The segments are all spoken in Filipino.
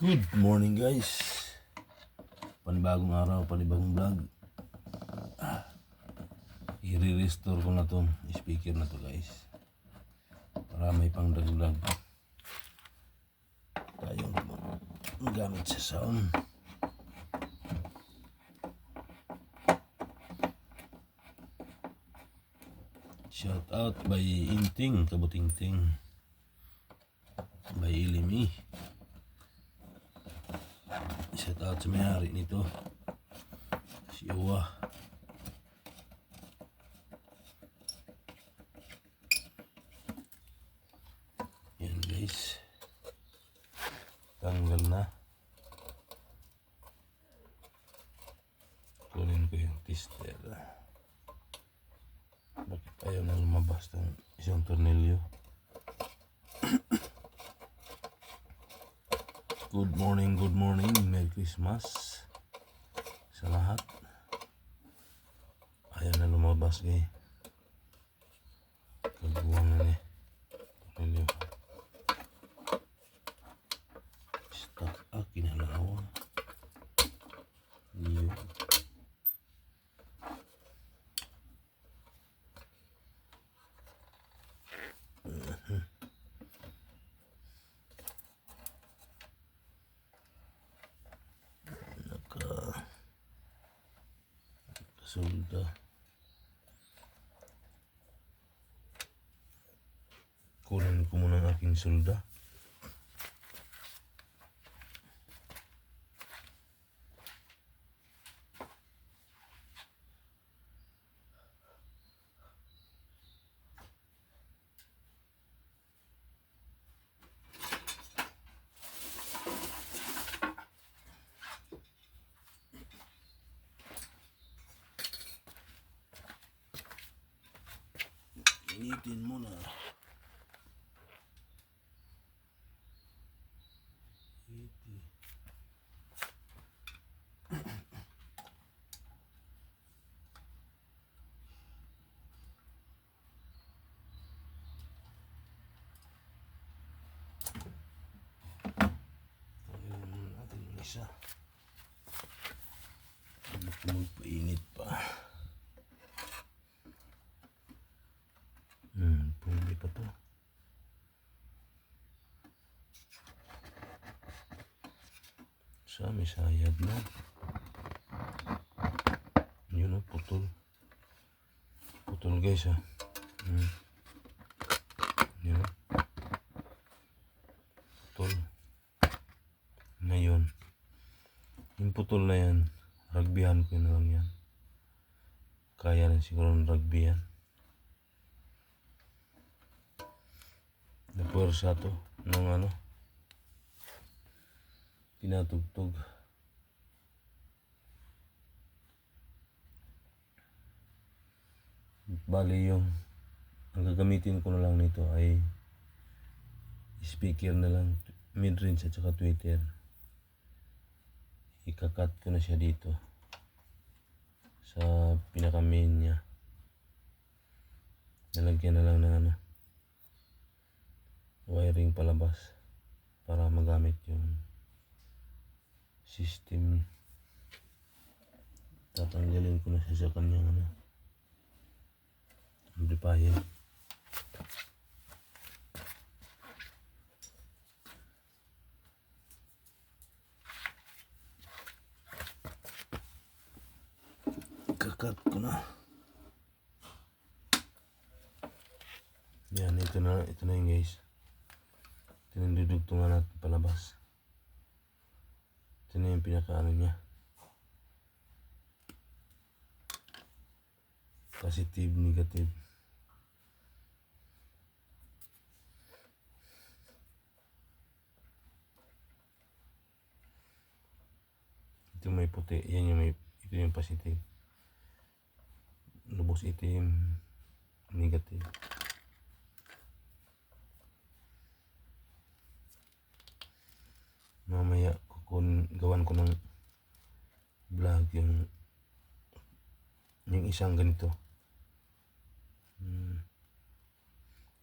Good morning guys. Panibagong araw, panibagong vlog. Ah, I-restore ko na to speaker na to guys. Para may pang dagdag. Tayong gamit sa sound. Shout out by Inting, Kabutingting. By Ilimi. Out sa may-ari nito. Si Uwa. Yan guys. Tanggal na. Kunin ko yung tester. Bakit ayaw na lumabas ng isang tornilyo? Good morning, good morning. Merry Christmas sa lahat. Ayaw na lumabas kay Kagbuwang na ni. Tornilyo. Stuck ah, kinalawa. Yun. Naka Kasulda. Kunin ko muna ang aking sulda. Initin mo na. Iti. Tanggalin muna natin yung isa. Ano kung magpainit pa. Hmm, pumili pa to. Sa may sayad na. Yun o, putol. Putol guys ha. Hmm. Yun o. Ngayon. Yung putol na yan, rugbyhan ko na lang yan. Kaya na siguro ng rugby yan. Napuwersa to ng ano tinatugtog bali yung ang gagamitin ko na lang nito ay speaker na lang mid-range at saka tweeter ikakat ko na siya dito sa pinaka main niya. Nalagyan na lang ng ano wiring palabas para magamit yung system tatanggalin ko na siya sa kanyang ano amplifier kakat ko na yan ito na ito na yung guys tinindudugtungan natin palabas. Ito na yung pinakaano niya. Positive, negative. Ito may puti, yan yung may, ito yung positive. Lubos itim, negative. mamaya kukun gawan ko ng vlog yung yung isang ganito Hmm.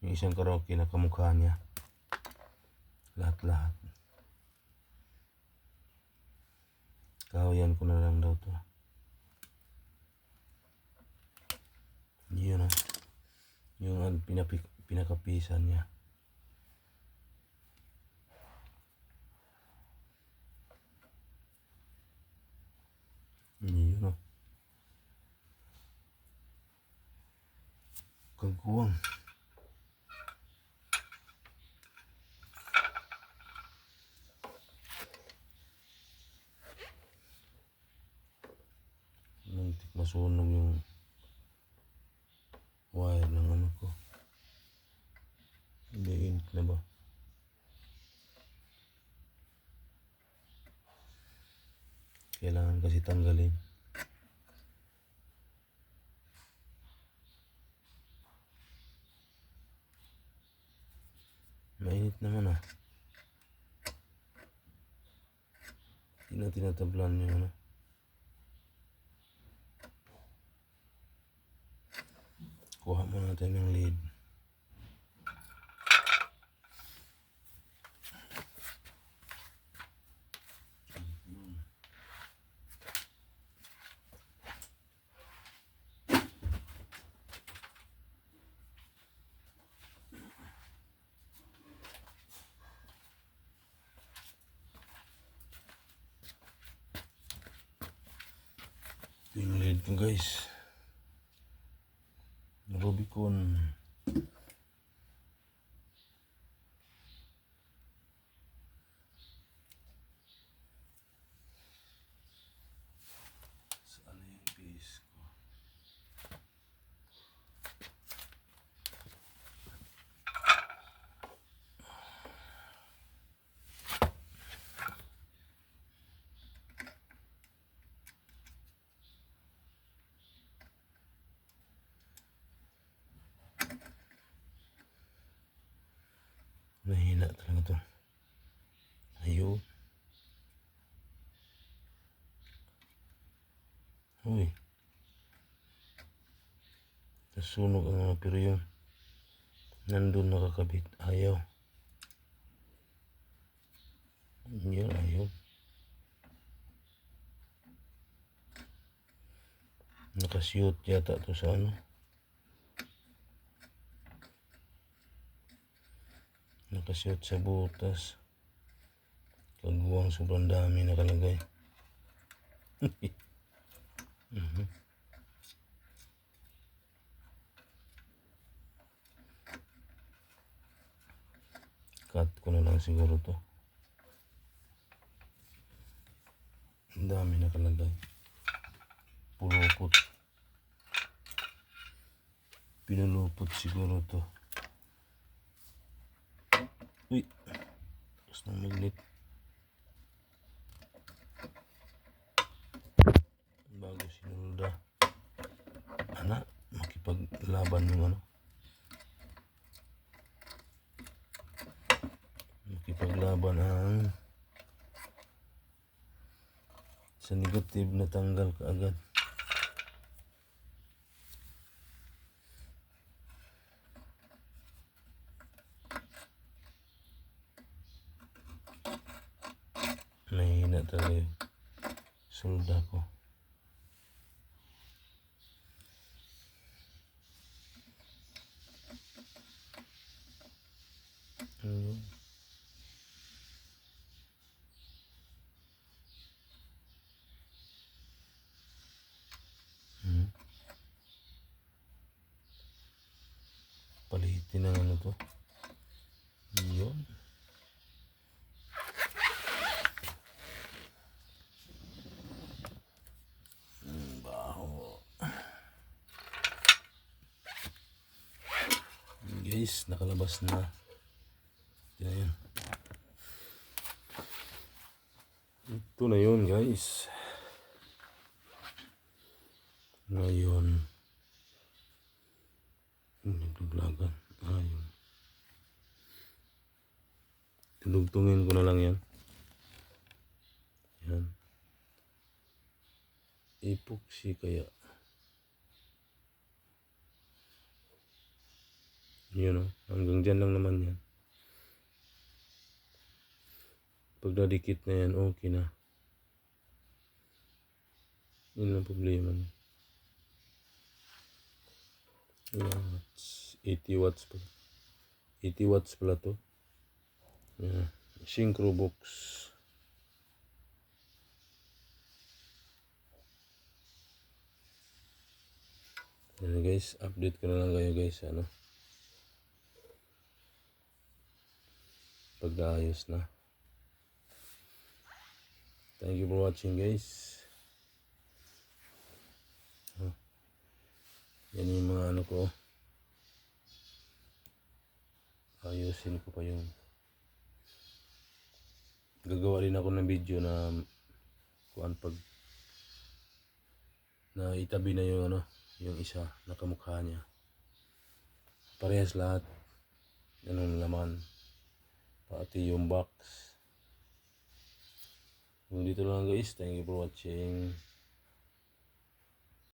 yung isang karaoke na kamukha niya lahat lahat Kahoyan ko na lang daw to. Yun o. Yung ang pinapik, pinakapisan niya. Yun o. Kagkuwang. Muntik masunog yung wire ng ano ko. Hindi init na ba? Kailangan kasi tanggalin. Mainit naman ah. Hindi na tinatablan yung ano. Kuha mo natin yung lead. Yung lead ko guys. Rubicon. Saan na yung base ko? Mahina talaga to. Ayun. Uy. Nasunog ang mga pero yun. Nandun nakakabit. Ayaw. Yun, ayaw. Nakasiyot yata to sa ano. Nakasiyot sa butas. Kagawang sobrang dami nakalagay. Mhm. Cut ko na lang siguro to. Ang dami nakalagay. Pulupot. Pinulupot siguro to. Uy. Tapos ng magnet. Bago sinulda. Anak, makipaglaban yung ano. Makipaglaban ang sa negative na tanggal kaagad. Mahina talaga yung sulda ko. Ayun. Hmm. Palitin ang ano to. Yun. Baho. Guys, nakalabas na. Yan yun. Ito na yun guys. Ngayon. Nagduglagan. Ayun. Tinugtungin ko na lang yan. Yan. Epoxy kaya. Yun o. Hanggang dyan lang naman yan. Pag nadikit na yan, okay na. Yun ang problema niya. Watts? 80 watts pala. 80 watts pala to. Yeah. Synchro box. Yan guys, update ko na lang kayo guys ano. Pag-ayos na. Thank you for watching guys. Yan yung mga ano ko. Ayusin ko pa yung gagawa rin ako ng video na kuan pag na itabi na yung ano yung isa nakamukha niya. Parehas lahat. Ganun laman pati yung box. Hanggang dito lang guys. Thank you for watching